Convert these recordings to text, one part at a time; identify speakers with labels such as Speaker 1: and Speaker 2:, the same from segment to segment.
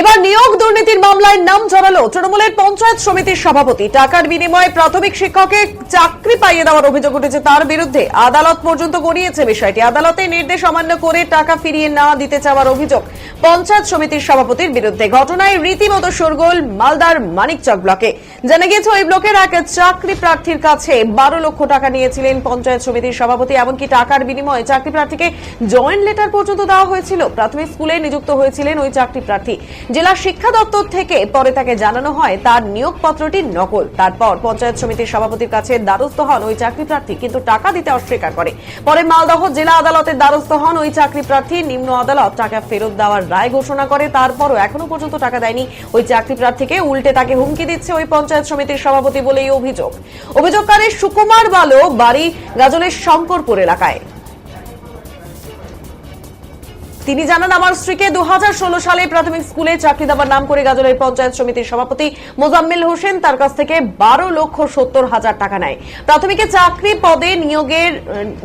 Speaker 1: এবার নিয়োগ দুর্নীতির মামলায় নাম জড়ালো তৃণমূলের পঞ্চায়েত সমিতির সভাপতি। টাকার বিনিময়ে প্রাথমিক শিক্ষকে চাকরি পাইয়ে দেওয়ার অভিযোগ উঠেছে তার বিরুদ্ধে। আদালত পর্যন্ত গড়িয়েছে বিষয়টি। আদালতে নির্দেশ অমান্য করে টাকা ফিরিয়ে না দিতে চাওয়ার অভিযোগ পঞ্চায়েত সমিতির সভাপতির বিরুদ্ধে। ঘটনায় রীতিমতো শোরগোল মালদার মানিকচক ব্লকে। জানা গিয়েছে, ওই ব্লকের এক চাকরি প্রার্থীর কাছে বারো লক্ষ টাকা নিয়েছিলেন পঞ্চায়েত সমিতির সভাপতি, এমনকি টাকার বিনিময়ে চাকরি প্রার্থীকে জয়েন্ট লেটার পর্যন্ত দেওয়া হয়েছিল। প্রাথমিক স্কুলে নিযুক্ত হয়েছিলেন ওই চাকরি প্রার্থী। জেলা শিক্ষা দপ্তর থেকে পরে তাকে জানানো হয় তার নিয়োগপত্রটি নকল। তারপর পঞ্চায়েত সমিতির সভাপতির কাছে দ্বারস্থ হন ওই চাকরি প্রার্থী, কিন্তু টাকা দিতে অস্বীকার করে। পরে মালদহ জেলা আদালতের দ্বারস্থ হন ওই চাকরি প্রার্থী। নিম্ন আদালত টাকা ফেরত দেওয়ার রায় ঘোষণা করে, তারপরও এখনও পর্যন্ত টাকা দেয়নি। ওই চাকরি প্রার্থীকে উল্টে তাকে হুমকি দিচ্ছে ওই পঞ্চায়েত সমিতির সভাপতি বলেই অভিযোগ। অভিযোগকারী সুকুমার বালো বাড়ি গাজলের শঙ্করপুর এলাকায়। তিনি জানান, আমার স্ত্রীকে দু হাজার ষোলো সালে প্রাথমিক স্কুলে চাকরি দেওয়ার নাম করে গাজলের পঞ্চায়েত সমিতির সভাপতি মোজাম্মেল হোসেন তার কাছ থেকে বারো লক্ষ সত্তর হাজার টাকা নেয়। প্রাথমিকে চাকরি পদে নিয়োগের,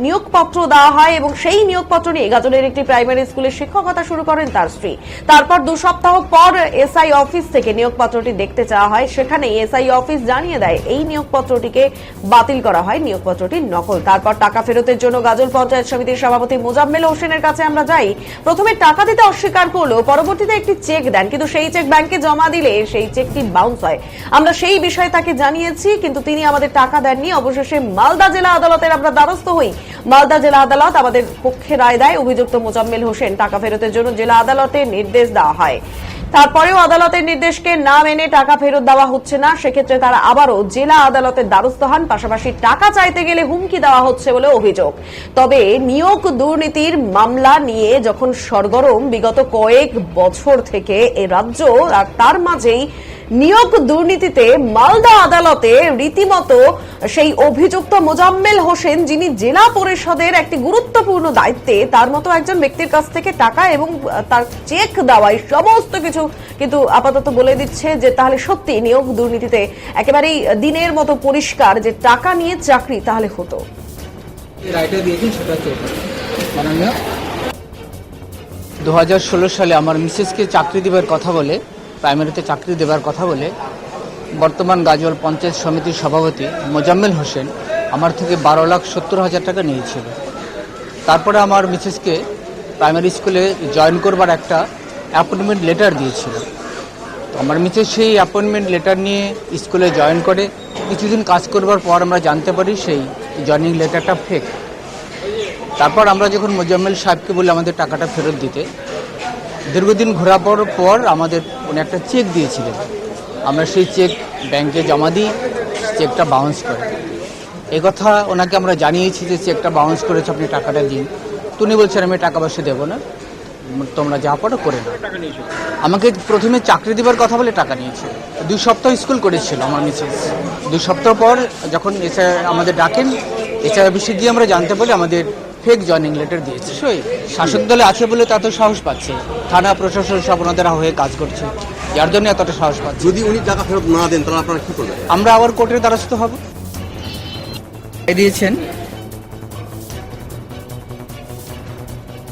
Speaker 1: নিয়োগপত্র দেওয়া হয় এবং সেই নিয়োগপত্র নিয়ে গাজলের একটি প্রাইমারি স্কুলে শিক্ষকতা শুরু করেন তার স্ত্রী। তারপর দু সপ্তাহ পর এসআই অফিস থেকে নিয়োগপত্রটি দেখতে চাওয়া হয়। সেখানে এসআই অফিস জানিয়ে দেয়, এই নিয়োগপত্রটিকে বাতিল করা হয়, নিয়োগপত্রটি নকল। তারপর টাকা ফেরতের জন্য গাজল পঞ্চায়েত সমিতির সভাপতি মোজাম্মেল হোসেনের কাছে আমরা যাই। প্রথমে টাকা দিতে অস্বীকার করল পরবর্তীতে একটি চেক দেন, কিন্তু সেই চেক ব্যাংকে জমা দিলে সেই চেকটি বাউন্স হয়। আমরা সেই বিষয়ে তাকে জানিয়েছি, কিন্তু তিনি আমাদের টাকা দেননি। অবশেষে মালদা জেলা আদালতের আমরা দ্বারস্থ হই। মালদা জেলা আদালত আমাদের পক্ষে রায় দেয়, অভিযুক্ত মোজাম্মেল হোসেন টাকা ফেরতের জন্য জেলা আদালতে নির্দেশ দেওয়া হয়। তারপরেও আদালতের নির্দেশকে না মেনে টাকা ফেরত দেওয়া হচ্ছে না, সেক্ষেত্রে তারা আবারও জেলা আদালতের দ্বারস্থ হন। পাশাপাশি টাকা চাইতে গেলে হুমকি দেওয়া হচ্ছে বলে অভিযোগ। তবে নিয়োগ দুর্নীতির মামলা নিয়ে যখন সরগরম বিগত কয়েক বছর থেকে এ রাজ্য আর তার মাঝেই নিয়োগ দুর্নীতিতে মালদা আদালতে রীতিমতো সেই অভিযুক্ত মোজাম্মেল হোসেন, যিনি জেলা পরিষদের একটি গুরুত্বপূর্ণ দায়িত্বে, তার মতো একজন ব্যক্তির কাছ থেকে টাকা এবং তার চেক দেওয়াই সমস্ত কিছু কিন্তু আপাতত বলে দিচ্ছে যে তাহলে সত্যি নিয়োগ দুর্নীতিতে একেবারেই দিনের মতো পরিষ্কার যে টাকা নিয়ে চাকরি তাহলে হতো।
Speaker 2: দিয়েছেন সেটা মাননীয়।
Speaker 3: দু হাজার ষোলো সালে আমার মিসেসকে চাকরি দেবার কথা বলে, প্রাইমারিতে চাকরি দেবার কথা বলে, বর্তমান গাজল পঞ্চায়েত সমিতির সভাপতি মোজাম্মেল হোসেন আমার থেকে বারো লাখ সত্তর হাজার টাকা নিয়েছিল। তারপরে আমার মিসেসকে প্রাইমারি স্কুলে জয়েন করবার একটা অ্যাপয়েন্টমেন্ট লেটার দিয়েছিল। তো আমার মিসেস সেই অ্যাপয়েন্টমেন্ট লেটার নিয়ে স্কুলে জয়েন করে, কিছুদিন কাজ করবার পর আমরা জানতে পারি সেই জয়নিং লেটারটা ফেক তারপর আমরা যখন মোজাম্মেল সাহেবকে বলি আমাদের টাকাটা ফেরত দিতে, দীর্ঘদিন ঘোরার পর আমাদের উনি একটা চেক দিয়েছিলেন। আমরা সেই চেক ব্যাংকে জমা দিই, চেকটা বাউন্স করে। কথা ওনাকে আমরা জানিয়েছি যে চেকটা বাউন্স করেছে, আপনি টাকাটা দিন। তো উনি বলছেন, আমি টাকা পয়সা দেবো না, তোমরা যা পারো করে নাও। আমাকে প্রথমে চাকরি দেবার কথা বলে টাকা নিয়েছিল দুই সপ্তাহ স্কুল করেছিল আমার মিসেস দুই সপ্তাহ পর যখন এসে আমাদের ডাকেন এছাড়া অফিসে গিয়ে আমরা জানতে পারি আমাদের ফেক জয়নিং লেটার দিয়েছে। সই শাসক দলে আছে বলে তা তো সাহস পাচ্ছে। থানা প্রশাসন সব ওনাদের হয়ে কাজ করছে। যার জন্য এতটা সাহস পাচ্ছে।
Speaker 4: যদি উনি টাকা ফেরত না দেন তাহলে আপনারা কি করবেন?
Speaker 3: আমরা আবার কোর্টের দ্বারস্থ হব।
Speaker 2: দিয়েছেন।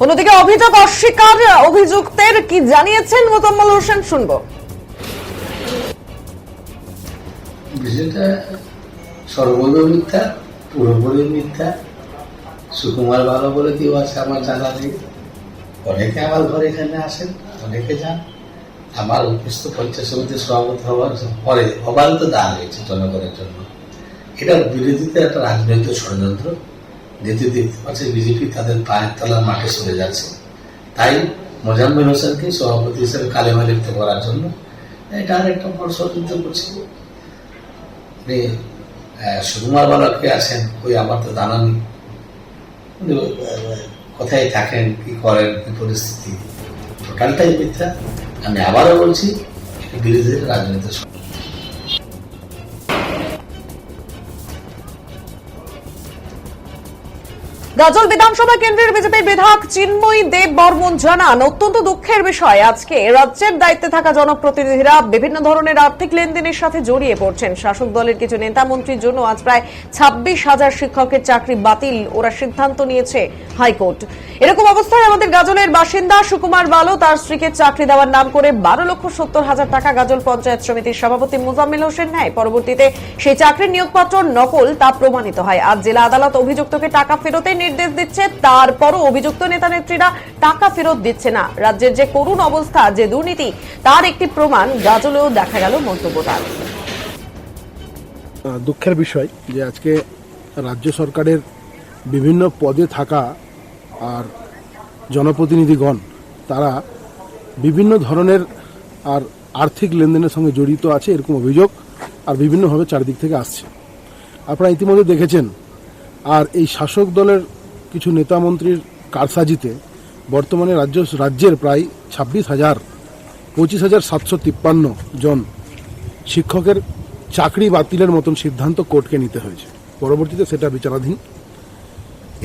Speaker 1: অন্যদিকে অভিযোগ অস্বীকার অভিযুক্তের কি জানিয়েছেন মোজাম্মেল হোসেন শুনব।
Speaker 5: বিষয়টা সর্বদা মিথ্যা পুরোপুরি মিথ্যা। সুকুমার ভালো বলে কেউ আছে আমার জানা নেই। অনেকে আমার ঘরে এখানে আসেন, অনেকে যান। আমার উপস্থ পঞ্চায়েত সমিতির সভাপতি হওয়ার পরে অবারিত দান হয়েছে জনগণের জন্য। এটার বিরোধিতা একটা রাজনৈতিক ষড়যন্ত্র। যেহেতু দেখতে পাচ্ছে বিজেপি তাদের পায়ের তলার মাঠে সরে যাচ্ছে। তাই মোজাম্মেল হোসেনকে সভাপতি হিসেবে কালেমা লিপ্ত করার জন্য এটা আর একটা বড় ষড়যন্ত্র করছে। সুকুমার বালককে আছেন, ওই আমার তো জানা নেই। কোথায় থাকেন কি করেন কি পরিস্থিতি? টোটালটাই মিথ্যা। আমি আবারও বলছি বিরোধীদের রাজনীতি
Speaker 1: গাজল বিধানসভা কেন্দ্রের বিজেপির বিধায়ক চিন্ময়ী দেব বর্মন জানান, অত্যন্ত দুঃখের বিষয় আজকে। রাজ্যের দায়িত্বে থাকা জনপ্রতিনিধিরা বিভিন্ন ধরনের আর্থিক লেনদেনের সাথে জড়িয়ে পড়ছেন। শাসক দলের কিছু নেতা মন্ত্রীর জন্য আজ প্রায় ছাব্বিশ হাজার শিক্ষকের চাকরি বাতিল ওরা সিদ্ধান্ত নিয়েছে হাইকোর্ট। এরকম অবস্থায় আমাদের গাজলের বাসিন্দা সুকুমার বালো তার স্ত্রীকে চাকরি দেওয়ার নাম করে বারো লক্ষ সত্তর হাজার টাকা গাজল পঞ্চায়েত সমিতির সভাপতি মোজাম্মেল হোসেন নেয়। পরবর্তীতে সেই চাকরির নিয়োগপত্র নকল তা প্রমাণিত হয়। আজ জেলা আদালত অভিযুক্তকে টাকা ফেরতের নির্দেশ দিচ্ছে, তারপরও অভিযুক্ত নেতা নেত্রীরা টাকা ফেরত দিচ্ছে না। রাজ্যের যে করুণ অবস্থা, যে দুর্নীতি, তার একটি প্রমাণ গাজলেও দেখা গেল মন্তব্য তার
Speaker 6: দুঃখের বিষয় যে আজকে রাজ্য সরকারের বিভিন্ন পদে থাকা আর জনপ্রতিনিধিগণ, তারা বিভিন্ন ধরনের আর আর্থিক লেনদেনের সঙ্গে জড়িত আছে, এরকম অভিযোগ আর বিভিন্নভাবে চারিদিক থেকে আসছে। আপনারা ইতিমধ্যে দেখেছেন, আর এই শাসক দলের কিছু নেতা মন্ত্রীর কারসাজিতে বর্তমানে রাজ্য, রাজ্যের প্রায় ছাব্বিশ হাজার, পঁচিশ হাজার সাতশো তিপ্পান্ন জন শিক্ষকের চাকরি বাতিলের মতন সিদ্ধান্ত কোর্টকে নিতে হয়েছে। পরবর্তীতে সেটা বিচারাধীন।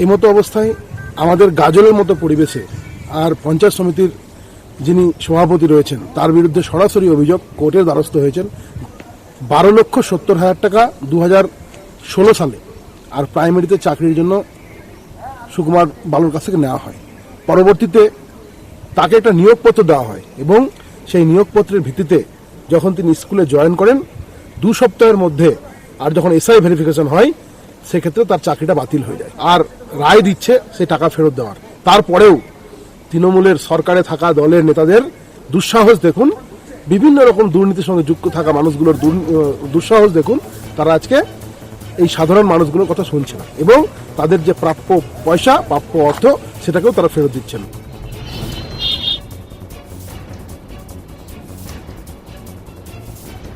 Speaker 6: এই মতো অবস্থায় আমাদের গাজলের মতো পরিবেশে আর পঞ্চায়েত সমিতির যিনি সভাপতি রয়েছেন, তার বিরুদ্ধে সরাসরি অভিযোগ কোর্টের দ্বারস্থ হয়েছেন। বারো লক্ষ সত্তর হাজার টাকা দু হাজার ষোলো সালে আর প্রাইমারিতে চাকরির জন্য সুকুমার বালুর কাছ থেকে নেওয়া হয়। পরবর্তীতে তাকে একটা নিয়োগপত্র দেওয়া হয় এবং সেই নিয়োগপত্রের ভিত্তিতে যখন তিনি স্কুলে জয়েন করেন, দু সপ্তাহের মধ্যে আর যখন এসআই ভেরিফিকেশন হয়, সেক্ষেত্রে তার চাকরিটা বাতিল হয়ে যায়। আর রায় দিচ্ছে সেই টাকা ফেরত দেওয়ার। তারপরেও তৃণমূলের সরকারে থাকা দলের নেতাদের দুঃসাহস দেখুন, বিভিন্ন রকম দুর্নীতির সঙ্গে যুক্ত থাকা মানুষগুলোর দুঃসাহস দেখুন, তারা আজকে এই সাধারণ মানুষগুলোর কথা শুনছে না। এবং তাদের যে প্রাপ্য পয়সা, প্রাপ্য অর্থ, সেটাকেও তারা ফেরত দিচ্ছেন।